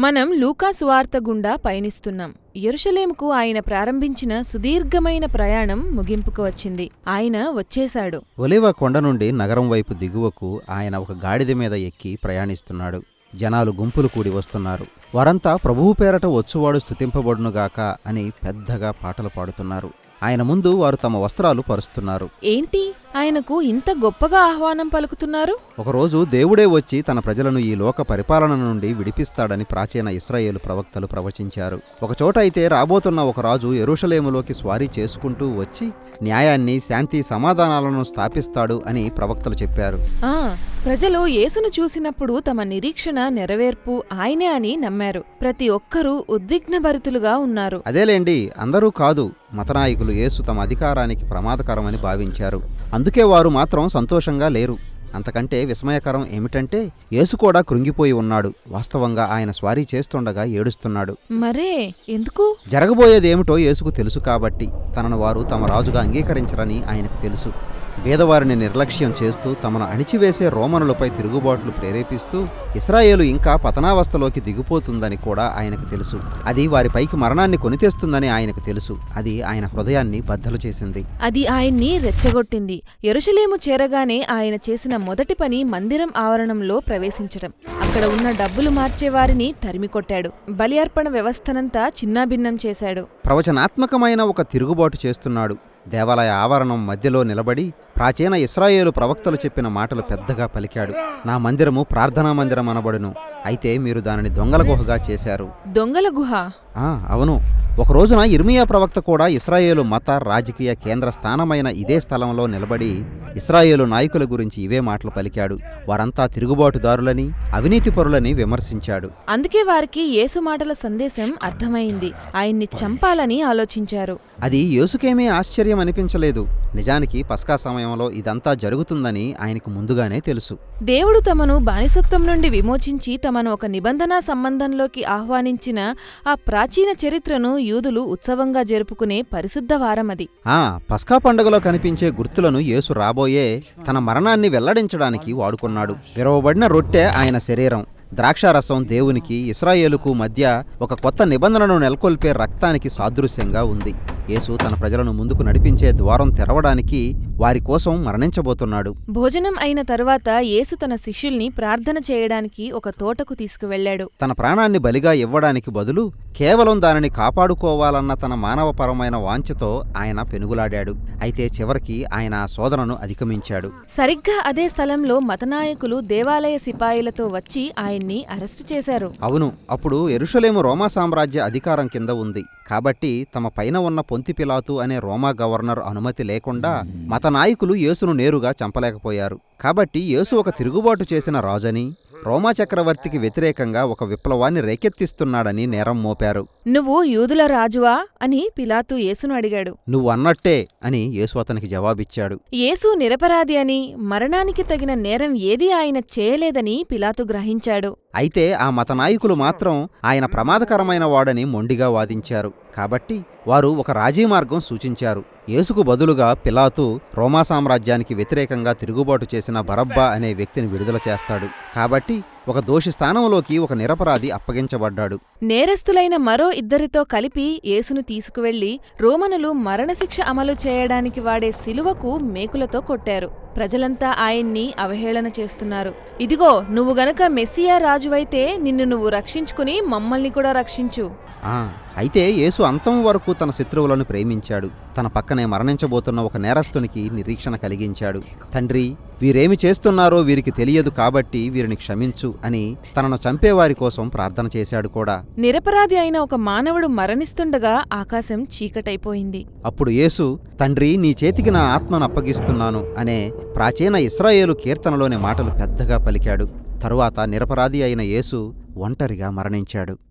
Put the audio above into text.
మనం లూకాసు వార్త గుండా పయనిస్తున్నాం. యెరూషలేముకు ఆయన ప్రారంభించిన సుదీర్ఘమైన ప్రయాణం ముగింపుకు వచ్చింది. ఆయన వచ్చేశాడు. ఒలివ కొండ నుండి నగరం వైపు దిగువకు ఆయన ఒక గాడిద మీద ఎక్కి ప్రయాణిస్తున్నాడు. జనాలు గుంపులు కూడి వస్తున్నారు. వారంతా ప్రభువు పేరట వచ్చువాడు స్తుతింపబడునుగాక అని పెద్దగా పాటలు పాడుతున్నారు. ఆయన ముందు వారు తమ వస్త్రాలు పరుస్తున్నారు. ఏంటి? ఆయనకు ఇంత గొప్పగా ఆహ్వానం పలుకుతున్నారు? ఒకరోజు దేవుడే వచ్చి తన ప్రజలను ఈ లోక పరిపాలన నుండి విడిపిస్తాడని ప్రాచీన ఇస్రాయేలు ప్రవక్తలు ప్రవచించారు. ఒకచోట అయితే రాబోతున్న ఒక రాజు ఎరుషలేములోకి స్వారీ చేసుకుంటూ వచ్చి న్యాయాన్ని శాంతి సమాధానాలను స్థాపిస్తాడు అని ప్రవక్తలు చెప్పారు. ప్రజలు యేసును చూసినప్పుడు తమ నిరీక్షణ నెరవేర్పు ఆయనే అని నమ్మారు. ప్రతి ఒక్కరూ ఉద్విగ్నభరితులుగా ఉన్నారు. అదేలేండి అందరూ కాదు. మతనాయకులు యేసు తమ అధికారానికి ప్రమాదకరమని భావించారు. అందుకే వారు మాత్రం సంతోషంగా లేరు. అంతకంటే విస్మయకరం ఏమిటంటే యేసు కూడా కృంగిపోయి ఉన్నాడు. వాస్తవంగా ఆయన స్వారీ చేస్తుండగా ఏడుస్తున్నాడు. మరే ఎందుకు? జరగబోయేదేమిటో యేసుకు తెలుసు కాబట్టి తనను వారు తమ రాజుగా అంగీకరించరని ఆయనకు తెలుసు. పేదవారిని నిర్లక్ష్యం చేస్తూ తమను అణిచివేసే రోమనులపై తిరుగుబాట్లు ప్రేరేపిస్తూ ఇస్రాయేలు ఇంకా పతనావస్థలోకి దిగిపోతుందని కూడా ఆయనకు తెలుసు. అది వారిపైకి మరణాన్ని కొనితేస్తుందని ఆయనకు తెలుసు. అది ఆయన హృదయాన్ని బద్దలు చేసింది. అది ఆయన్ని రెచ్చగొట్టింది. యెరూషలేము చేరగానే ఆయన చేసిన మొదటి పని మందిరం ఆవరణంలో ప్రవేశించటం అక్కడ ఉన్న డబ్బులు మార్చేవారిని తరిమికొట్టాడు బలి అర్పణ వ్యవస్థనంతా చిన్నాభిన్నం చేశాడు. ప్రవచనాత్మకమైన ఒక తిరుగుబాటు చేస్తున్నాడు. దేవాలయ ఆవరణం మధ్యలో నిలబడి ప్రాచీన ఇస్రాయేలు ప్రవక్తలు చెప్పిన మాటలు పెద్దగా పలికాడు. నా మందిరము ప్రార్థనా మందిరం అనబడును. అయితే మీరు దానిని దొంగల గుహగా చేశారు. దొంగల గుహ? ఆ అవును. ఒక రోజున ఇర్మియా ప్రవక్త కూడా ఇస్రాయేలు మత రాజకీయ కేంద్ర స్థానమైన ఇదే స్థలంలో నిలబడి ఇస్రాయేలు నాయకుల గురించి ఇవే మాటలు పలికాడు. వారంతా తిరుగుబాటుదారులని అవినీతిపరులని విమర్శించాడు. అందుకే వారికి యేసు మాటల సందేశం అర్థమైంది. ఆయన్ని చంపాలని ఆలోచించారు. అది యేసుకేమీ ఆశ్చర్యం అనిపించలేదు. నిజానికి పస్కా సమయంలో ఇదంతా జరుగుతుందని ఆయనకు ముందుగానే తెలుసు. దేవుడు తమను బానిసత్వం నుండి విమోచించి తమను ఒక నిబంధన సంబంధంలోకి ఆహ్వానించిన ఆ ప్రాచీన చరిత్రను యూదులు ఉత్సవంగా జరుపుకునే పరిశుద్ధ వారమది. ఆ పస్కా పండుగలో కనిపించే గుర్తులను యేసు రాబోయే తన మరణాన్ని వెల్లడించడానికి వాడుకున్నాడు. విరవబడిన రొట్టె ఆయన శరీరం. ద్రాక్షారసం దేవునికి ఇస్రాయేలుకు మధ్య ఒక కొత్త నిబంధనను నెలకొల్పే రక్తానికి సాదృశ్యంగా ఉంది. యేసు తన ప్రజలను ముందుకు నడిపించే ద్వారం తెరవడానికి వారి కోసం మరణించబోతున్నాడు. భోజనం అయిన తరువాత యేసు తన శిష్యుల్ని ప్రార్థన చేయడానికి ఒక తోటకు తీసుకువెళ్ళాడు. తన ప్రాణాన్ని బలిగా ఇవ్వడానికి బదులు కేవలం దానిని కాపాడుకోవాలన్న తన మానవపరమైన వాంఛతో ఆయన పెనుగులాడాడు. అయితే చివరికి ఆయన ఆ శోధనను అధిగమించాడు. సరిగ్గా అదే స్థలంలో మతనాయకులు దేవాలయ సిపాయిలతో వచ్చి ఆయన్ని అరెస్టు చేశారు. అవును అప్పుడు ఎరుషలేము రోమా సామ్రాజ్య అధికారం కింద ఉంది. కాబట్టి తమ పైన ఉన్న పొంతి పిలాతు అనే రోమా గవర్నర్ అనుమతి లేకుండా మత నాయకులు యేసును నేరుగా చంపలేకపోయారు. కాబట్టి యేసు ఒక తిరుగుబాటు చేసిన రాజని రోమా చక్రవర్తికి వ్యతిరేకంగా ఒక విప్లవాన్ని రేకెత్తిస్తున్నాడని నేరం మోపారు. నువ్వు యూదుల రాజువా? అని పిలాతు యేసును అడిగాడు. నువ్వు అన్నట్టే అని యేసు అతనికి జవాబిచ్చాడు. యేసు నిరపరాధి అని మరణానికి తగిన నేరం ఏదీ ఆయన చేయలేదని పిలాతు గ్రహించాడు. అయితే ఆ మత నాయకులు మాత్రం ఆయన ప్రమాదకరమైన వాడని మొండిగా వాదించారు. కాబట్టి వారు ఒక రాజీ మార్గం సూచించారు. యేసుకు బదులుగా పిలాతు రోమా సామ్రాజ్యానికి వ్యతిరేకంగా తిరుగుబాటు చేసిన బరబ్బా అనే వ్యక్తిని విడుదల చేస్తాడు. కాబట్టి ఒక దోషి స్థానంలోకి ఒక నిరపరాధి అప్పగించబడ్డాడు. నేరస్తులైన మరో ఇద్దరితో కలిపి యేసును తీసుకువెళ్ళి రోమనులు మరణశిక్ష అమలు చేయడానికి వాడే శిలువకు మేకులతో కొట్టారు. ప్రజలంతా ఆయన్ని అవహేళన చేస్తున్నారు. ఇదిగో నువ్వు గనక మెస్సియా రాజువైతే నిన్ను నువ్వు రక్షించుకుని మమ్మల్ని కూడా రక్షించు. అయితే యేసు అంతం వరకు తన శత్రువులను ప్రేమించాడు. తన పక్కనే మరణించబోతున్న ఒక నేరస్తునికి నిరీక్షణ కలిగించాడు. తండ్రి వీరేమి చేస్తున్నారో వీరికి తెలియదు కాబట్టి వీరిని క్షమించు అని తనను చంపేవారి కోసం ప్రార్థన చేశాడు కూడా. నిరపరాధి అయిన ఒక మానవుడు మరణిస్తుండగా ఆకాశం చీకటైపోయింది. అప్పుడు యేసు తండ్రి నీ చేతికి నా ఆత్మను అప్పగిస్తున్నాను అనే ప్రాచీన ఇస్రాయేలు కీర్తనలోని మాటలు పెద్దగా పలికాడు. తరువాత నిరపరాధి అయిన యేసు ఒంటరిగా మరణించాడు.